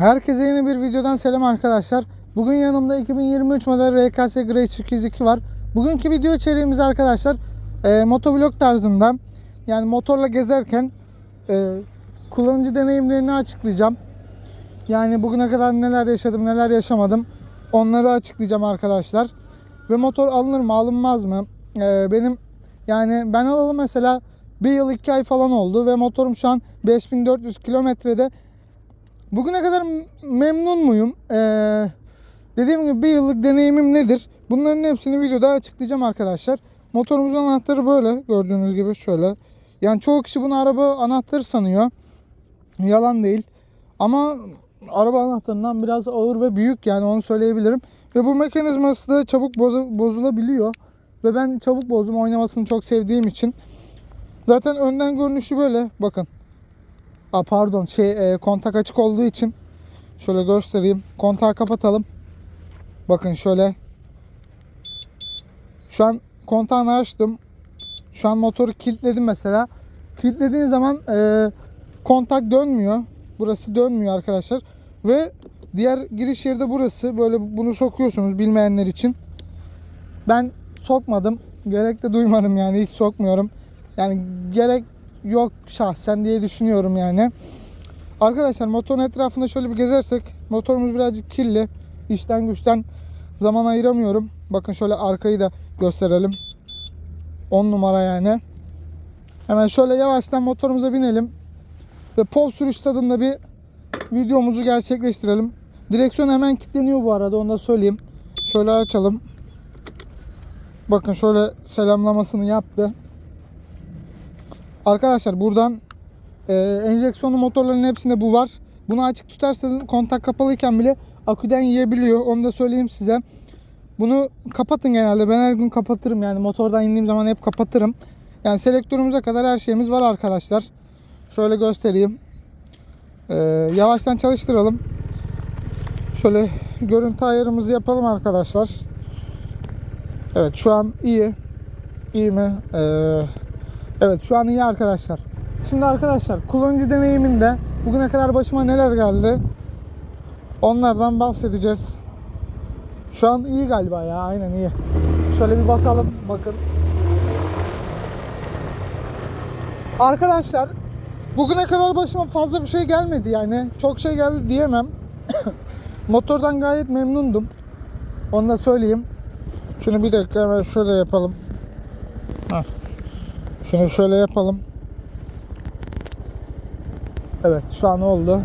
Herkese yeni bir videodan selam arkadaşlar. Bugün yanımda 2023 model RKS Grace 202 var. Bugünkü video içeriğimiz arkadaşlar e, motovlog tarzında. Yani motorla gezerken e, kullanıcı deneyimlerini açıklayacağım. Yani bugüne kadar neler yaşadım neler yaşamadım onları açıklayacağım arkadaşlar. Ve motor alınır mı alınmaz mı? E, benim yani ben alalı mesela bir yıl iki ay falan oldu ve motorum şu an 5400 kilometrede Bugüne kadar memnun muyum? Ee, dediğim gibi bir yıllık deneyimim nedir? Bunların hepsini videoda açıklayacağım arkadaşlar. Motorumuzun anahtarı böyle gördüğünüz gibi şöyle. Yani çoğu kişi bunu araba anahtarı sanıyor. Yalan değil. Ama araba anahtarından biraz ağır ve büyük yani onu söyleyebilirim. Ve bu mekanizması da çabuk bozu- bozulabiliyor. Ve ben çabuk bozdum oynamasını çok sevdiğim için. Zaten önden görünüşü böyle bakın. Aa, pardon şey e, kontak açık olduğu için şöyle göstereyim. Kontağı kapatalım. Bakın şöyle. Şu an kontağını açtım. Şu an motoru kilitledim mesela. Kilitlediğin zaman e, kontak dönmüyor. Burası dönmüyor arkadaşlar. Ve diğer giriş yeri de burası. Böyle bunu sokuyorsunuz bilmeyenler için. Ben sokmadım. Gerek de duymadım yani hiç sokmuyorum. Yani gerek yok şahsen diye düşünüyorum yani. Arkadaşlar motorun etrafında şöyle bir gezersek motorumuz birazcık kirli. İşten güçten zaman ayıramıyorum. Bakın şöyle arkayı da gösterelim. 10 numara yani. Hemen şöyle yavaştan motorumuza binelim. Ve pov sürüş tadında bir videomuzu gerçekleştirelim. Direksiyon hemen kilitleniyor bu arada onu da söyleyeyim. Şöyle açalım. Bakın şöyle selamlamasını yaptı. Arkadaşlar buradan e, enjeksiyonlu motorların hepsinde bu var. Bunu açık tutarsanız kontak kapalıyken bile aküden yiyebiliyor. Onu da söyleyeyim size. Bunu kapatın genelde. Ben her gün kapatırım yani motordan indiğim zaman hep kapatırım. Yani selektörümüze kadar her şeyimiz var arkadaşlar. Şöyle göstereyim. E, yavaştan çalıştıralım. Şöyle görüntü ayarımızı yapalım arkadaşlar. Evet şu an iyi. İyi mi? Eee Evet şu an iyi arkadaşlar. Şimdi arkadaşlar kullanıcı deneyiminde bugüne kadar başıma neler geldi onlardan bahsedeceğiz. Şu an iyi galiba ya aynen iyi. Şöyle bir basalım bakın. Arkadaşlar bugüne kadar başıma fazla bir şey gelmedi yani. Çok şey geldi diyemem. Motordan gayet memnundum. Onu da söyleyeyim. Şunu bir dakika hemen şöyle yapalım. Heh. Şunu şöyle yapalım. Evet şu an oldu.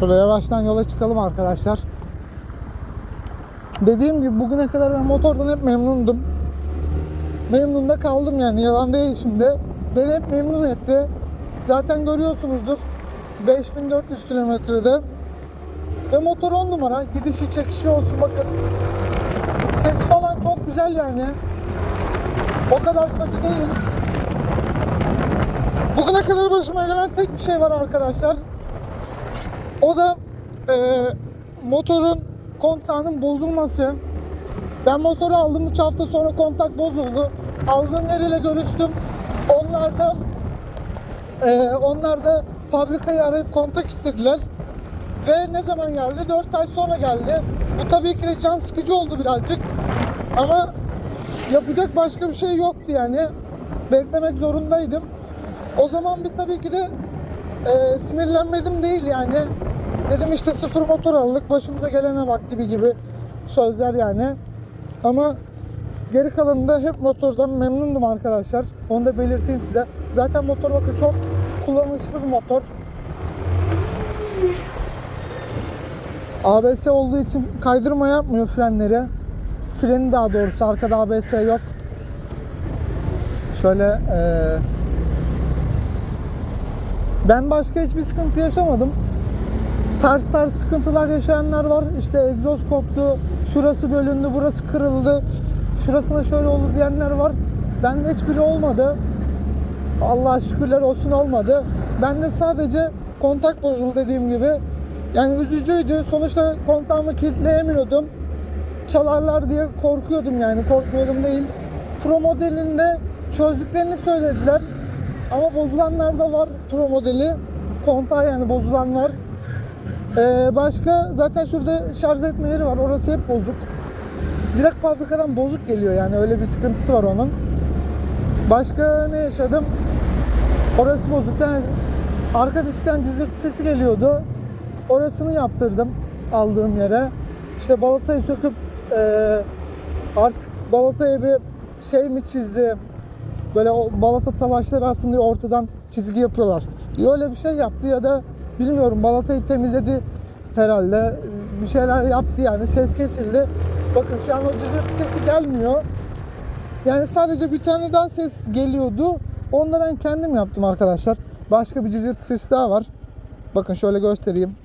Şöyle yavaştan yola çıkalım arkadaşlar. Dediğim gibi bugüne kadar ben motordan hep memnundum. Memnun da kaldım yani yalan değil şimdi. Beni hep memnun etti. Zaten görüyorsunuzdur. 5400 kilometrede. Ve motor 10 numara. Gidişi çekişi olsun bakın. Ses falan çok güzel yani. O kadar kötü değil. Bugüne kadar başıma gelen tek bir şey var arkadaşlar. O da e, motorun kontağının bozulması. Ben motoru aldım 3 hafta sonra kontak bozuldu. Aldığım yeriyle görüştüm. Onlar da e, onlar da fabrikayı arayıp kontak istediler. Ve ne zaman geldi? 4 ay sonra geldi. Bu tabii ki de can sıkıcı oldu birazcık. Ama yapacak başka bir şey yoktu yani. Beklemek zorundaydım. O zaman bir tabii ki de e, sinirlenmedim değil yani. Dedim işte sıfır motor aldık başımıza gelene bak gibi gibi sözler yani. Ama geri kalanında hep motordan memnundum arkadaşlar. Onu da belirteyim size. Zaten motor bakın çok kullanışlı bir motor. ABS olduğu için kaydırma yapmıyor frenleri. Freni daha doğrusu arkada ABS yok. Şöyle eee ben başka hiçbir sıkıntı yaşamadım. Ters ters sıkıntılar yaşayanlar var. İşte egzoz koptu, şurası bölündü, burası kırıldı, şurasına şöyle olur diyenler var. Bende hiçbiri olmadı. Allah şükürler olsun olmadı. Bende sadece kontak bozuldu dediğim gibi. Yani üzücüydü. Sonuçta kontağımı kilitleyemiyordum. Çalarlar diye korkuyordum yani. Korkmuyordum değil. Pro modelinde çözdüklerini söylediler. Ama bozulanlar da var Pro modeli. Kontağı yani bozulan var. Ee, başka zaten şurada şarj etme yeri var. Orası hep bozuk. Direkt fabrikadan bozuk geliyor yani öyle bir sıkıntısı var onun. Başka ne yaşadım? Orası bozuk. Yani arka diskten cızırtı sesi geliyordu. Orasını yaptırdım aldığım yere. İşte balatayı söküp eee, artık balataya bir şey mi çizdi? Böyle o balata talaşları aslında ortadan çizgi yapıyorlar. Ya öyle bir şey yaptı ya da bilmiyorum balatayı temizledi herhalde. Bir şeyler yaptı yani ses kesildi. Bakın şu an o cızırtı sesi gelmiyor. Yani sadece bir tane daha ses geliyordu. Onu da ben kendim yaptım arkadaşlar. Başka bir cızırtı sesi daha var. Bakın şöyle göstereyim.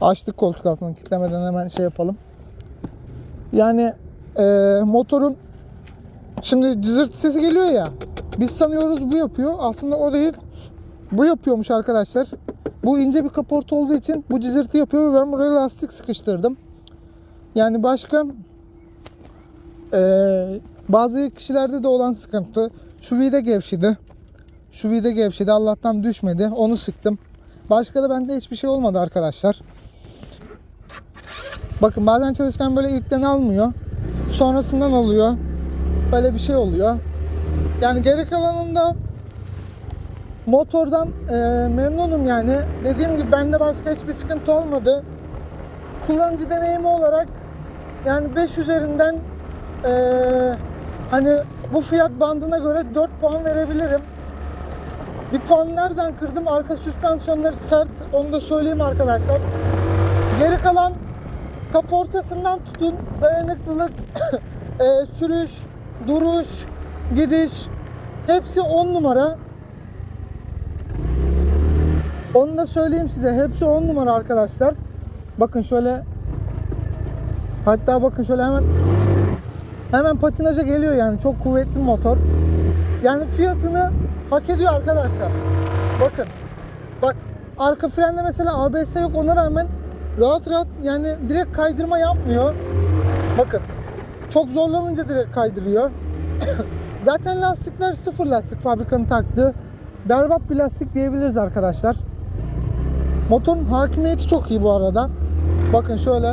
Açtık koltuk altını kilitlemeden hemen şey yapalım. Yani eee, motorun şimdi cızırtı sesi geliyor ya. Biz sanıyoruz bu yapıyor. Aslında o değil. Bu yapıyormuş arkadaşlar. Bu ince bir kaporta olduğu için bu cızırtı yapıyor ve ben buraya lastik sıkıştırdım. Yani başka eee, bazı kişilerde de olan sıkıntı şu vida gevşedi. Şu vida gevşedi. Allah'tan düşmedi. Onu sıktım. Başka da bende hiçbir şey olmadı arkadaşlar. Bakın bazen çalışkan böyle ilkten almıyor. Sonrasından alıyor. Böyle bir şey oluyor. Yani geri kalanında motordan e, memnunum yani. Dediğim gibi bende başka hiçbir sıkıntı olmadı. Kullanıcı deneyimi olarak yani 5 üzerinden e, hani bu fiyat bandına göre 4 puan verebilirim. Bir puan nereden kırdım? Arka süspansiyonları sert. Onu da söyleyeyim arkadaşlar. Geri kalan kaportasından tutun dayanıklılık, e, sürüş, duruş, gidiş hepsi 10 numara. Onu da söyleyeyim size. Hepsi 10 numara arkadaşlar. Bakın şöyle hatta bakın şöyle hemen hemen patinaja geliyor yani. Çok kuvvetli motor. Yani fiyatını hak ediyor arkadaşlar. Bakın. Bak arka frende mesela ABS yok ona rağmen rahat rahat yani direkt kaydırma yapmıyor. Bakın. Çok zorlanınca direkt kaydırıyor. Zaten lastikler sıfır lastik fabrikanın taktığı. Berbat bir lastik diyebiliriz arkadaşlar. Motorun hakimiyeti çok iyi bu arada. Bakın şöyle.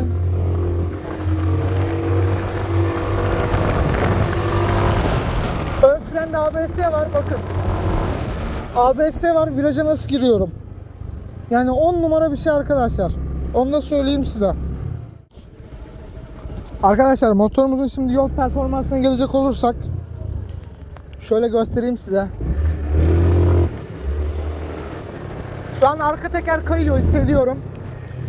Ön frende ABS var bakın. ABS var viraja nasıl giriyorum. Yani 10 numara bir şey arkadaşlar. Onu da söyleyeyim size. Arkadaşlar motorumuzun şimdi yol performansına gelecek olursak şöyle göstereyim size. Şu an arka teker kayıyor hissediyorum.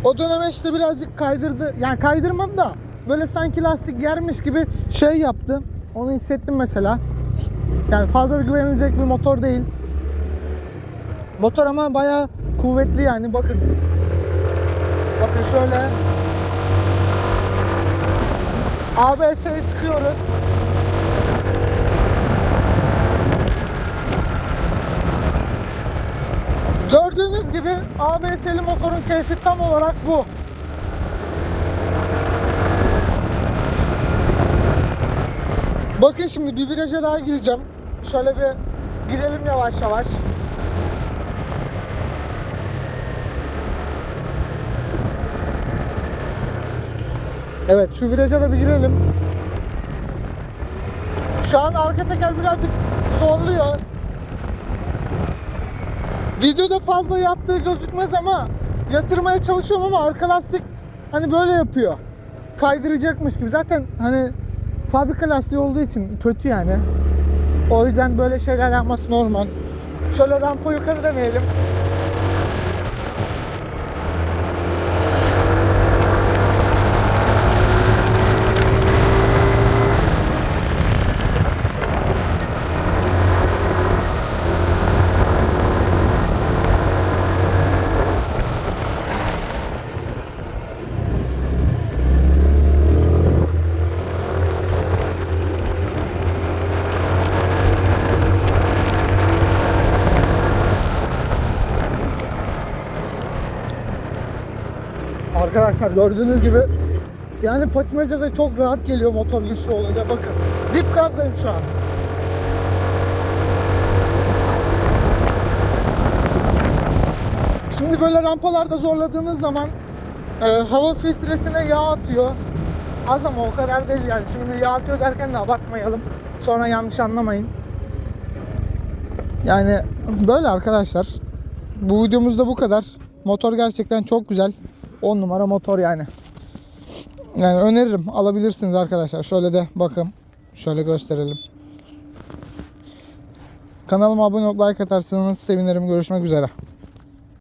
O döneme işte birazcık kaydırdı. Yani kaydırmadı da böyle sanki lastik yermiş gibi şey yaptı. Onu hissettim mesela. Yani fazla güvenilecek bir motor değil. Motor ama bayağı kuvvetli yani bakın. Bakın şöyle. ABS'yi sıkıyoruz. Gördüğünüz gibi ABS'li motorun keyfi tam olarak bu. Bakın şimdi bir viraja daha gireceğim. Şöyle bir girelim yavaş yavaş. Evet şu viraja da bir girelim. Şu an arka teker birazcık zorluyor. Videoda fazla yattığı gözükmez ama yatırmaya çalışıyorum ama arka lastik hani böyle yapıyor. Kaydıracakmış gibi. Zaten hani fabrika lastiği olduğu için kötü yani. O yüzden böyle şeyler yapması normal. Şöyle rampa yukarı deneyelim. Arkadaşlar gördüğünüz gibi yani patinaja da çok rahat geliyor motor güçlü olunca bakın. Dip gazdayım şu an. Şimdi böyle rampalarda zorladığınız zaman e, hava filtresine yağ atıyor. Az ama o kadar değil yani. Şimdi yağ atıyor derken de abartmayalım. Sonra yanlış anlamayın. Yani böyle arkadaşlar. Bu videomuzda bu kadar. Motor gerçekten çok güzel. 10 numara motor yani. Yani öneririm. Alabilirsiniz arkadaşlar. Şöyle de bakın. Şöyle gösterelim. Kanalıma abone olup like atarsanız sevinirim. Görüşmek üzere.